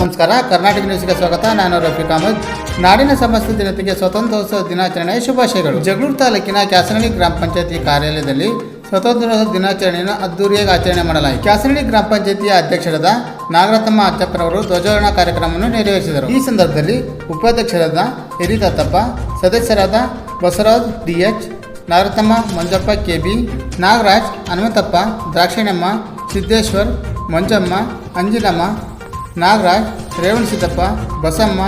ನಮಸ್ಕಾರ. ಕರ್ನಾಟಕ ನ್ಯೂಸ್ಗೆ ಸ್ವಾಗತ. ನಾನು ರಫೀಕ್ ಅಹಮದ್. ನಾಡಿನ ಸಮಸ್ತ ಜನತೆಗೆ ಸ್ವತಂತ್ರೋತ್ಸವ ದಿನಾಚರಣೆಯ ಶುಭಾಶಯಗಳು. ಜಗಳೂರು ತಾಲೂಕಿನ ಕ್ಯಾಸನಹಳ್ಳಿ ಗ್ರಾಮ ಪಂಚಾಯತಿ ಕಾರ್ಯಾಲಯದಲ್ಲಿ ಸ್ವತಂತ್ರೋತ್ಸವ ದಿನಾಚರಣೆಯನ್ನು ಅದ್ದೂರಿಯಾಗಿ ಆಚರಣೆ ಮಾಡಲಾಯಿತು. ಕ್ಯಾಸನಹಳ್ಳಿ ಗ್ರಾಮ ಪಂಚಾಯತಿಯ ಅಧ್ಯಕ್ಷರಾದ ನಾಗರತ್ನಮ್ಮ ಅಚ್ಚಪ್ಪರವರು ಧ್ವಜಾರೋಹಣ ಕಾರ್ಯಕ್ರಮವನ್ನು ನೆರವೇರಿಸಿದರು. ಈ ಸಂದರ್ಭದಲ್ಲಿ ಉಪಾಧ್ಯಕ್ಷರಾದ ಹಿರಿದತ್ತಪ್ಪ ಸದಸ್ಯರಾದ Basavaraj D H Nagarathnamma Manjappa K B Nagaraj Hanumanthappa Drakshinamma Siddeshwar, Manjamma, Anjinamma Nagaraj Revan Siddappa, Basamma,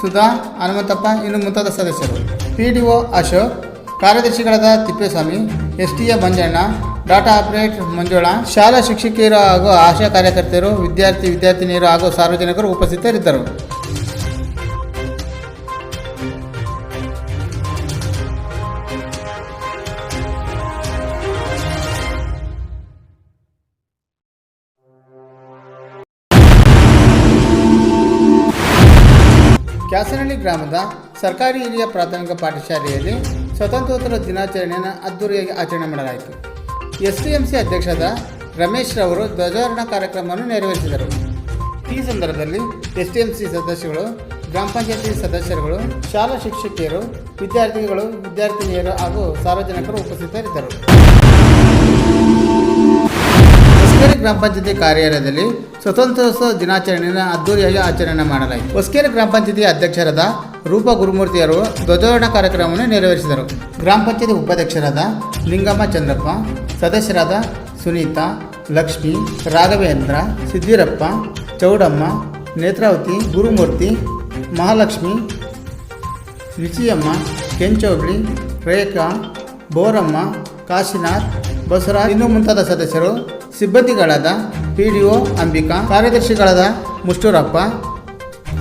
Sudha, Hanumanthappa, ಇನ್ನು ಮುಂತಾದ ಸದಸ್ಯರು. ಪಿ ಡಿ ಒ ಅಶೋಕ್, ಕಾರ್ಯದರ್ಶಿಗಳಾದ Thippeswamy S T A Manjanna, data operator Manjula, ಶಾಲಾ ಶಿಕ್ಷಕಿಯರು ಹಾಗೂ ಆಶಾ ಕಾರ್ಯಕರ್ತೆಯರು, ವಿದ್ಯಾರ್ಥಿ, ವಿದ್ಯಾರ್ಥಿನಿಯರು ಹಾಗೂ ಸಾರ್ವಜನಿಕರು ಉಪಸ್ಥಿತರಿದ್ದರು. ಕ್ಯಾಸನಹಳ್ಳಿ ಗ್ರಾಮದ ಸರ್ಕಾರಿ ಹಿರಿಯ ಪ್ರಾಥಮಿಕ ಪಾಠಶಾಲೆಯಲ್ಲಿ ಸ್ವತಂತ್ರೋತ್ತರ ದಿನಾಚರಣೆಯನ್ನು ಅದ್ದೂರಿಯಾಗಿ ಆಚರಣೆ ಮಾಡಲಾಯಿತು. ಎಸ್ ಟಿ ಎಂ ಸಿ ಅಧ್ಯಕ್ಷದ ರಮೇಶ್ ರವರು ಧ್ವಜಾರೋಹಣ ಕಾರ್ಯಕ್ರಮವನ್ನು ನೆರವೇರಿಸಿದರು. ಈ ಸಂದರ್ಭದಲ್ಲಿ ಎಸ್ ಡಿ ಎಂ ಸಿ ಸದಸ್ಯಗಳು, ಗ್ರಾಮ ಪಂಚಾಯತಿ ಸದಸ್ಯರುಗಳು, ಶಾಲಾ ಶಿಕ್ಷಕಿಯರು, ವಿದ್ಯಾರ್ಥಿಗಳು, ವಿದ್ಯಾರ್ಥಿನಿಯರು ಹಾಗೂ ಸಾರ್ವಜನಿಕರು ಉಪಸ್ಥಿತರಿದ್ದರು. ಗ್ರಾಮ ಪಂಚಾಯತಿ ಕಾರ್ಯಾಲಯದಲ್ಲಿ ಸ್ವತಂತ್ರೋತ್ಸವ ದಿನಾಚರಣೆಯನ್ನು ಅದ್ದೂರಿಯಾಗಿ ಆಚರಣೆ ಮಾಡಲಾಯಿತು. ಹೊಸಕೆರೆ ಗ್ರಾಮ ಪಂಚಾಯತಿ ಅಧ್ಯಕ್ಷರಾದ ರೂಪ ಗುರುಮೂರ್ತಿಯವರು ಧ್ವಜಾರೋಹಣ ಕಾರ್ಯಕ್ರಮವನ್ನು ನೆರವೇರಿಸಿದರು. ಗ್ರಾಮ ಪಂಚಾಯತಿ ಉಪಾಧ್ಯಕ್ಷರಾದ ಲಿಂಗಮ್ಮ ಚಂದ್ರಪ್ಪ, ಸದಸ್ಯರಾದ ಸುನೀತಾ, ಲಕ್ಷ್ಮಿ, ರಾಘವೇಂದ್ರ ಸಿದ್ದಿರಪ್ಪ ಚೌಡಮ್ಮ, ನೇತ್ರಾವತಿ, ಗುರುಮೂರ್ತಿ, ಮಹಾಲಕ್ಷ್ಮಿ ವಿಚಿಯಮ್ಮ ಕೆಂಚೋಗ್ಲಿ, ರೇಖಾ, ಬೋರಮ್ಮ, ಕಾಶಿನಾಥ್, ಬಸವರಾಜ್, ಇನ್ನೂ ಮುಂತಾದ ಸದಸ್ಯರು ಸಿಬ್ಬಂದಿಗಳಾದ ಪಿ ಡಿ ಒ ಅಂಬಿಕಾ, ಕಾರ್ಯದರ್ಶಿಗಳಾದ ಮುಷ್ಟೂರಪ್ಪ,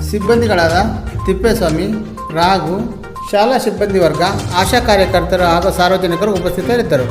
ಸಿಬ್ಬಂದಿಗಳಾದ ತಿಪ್ಪೇಸ್ವಾಮಿ, ರಾಘು, ಶಾಲಾ ಸಿಬ್ಬಂದಿ ವರ್ಗ, ಆಶಾ ಕಾರ್ಯಕರ್ತರು ಹಾಗೂ ಸಾರ್ವಜನಿಕರು ಉಪಸ್ಥಿತರಿದ್ದರು.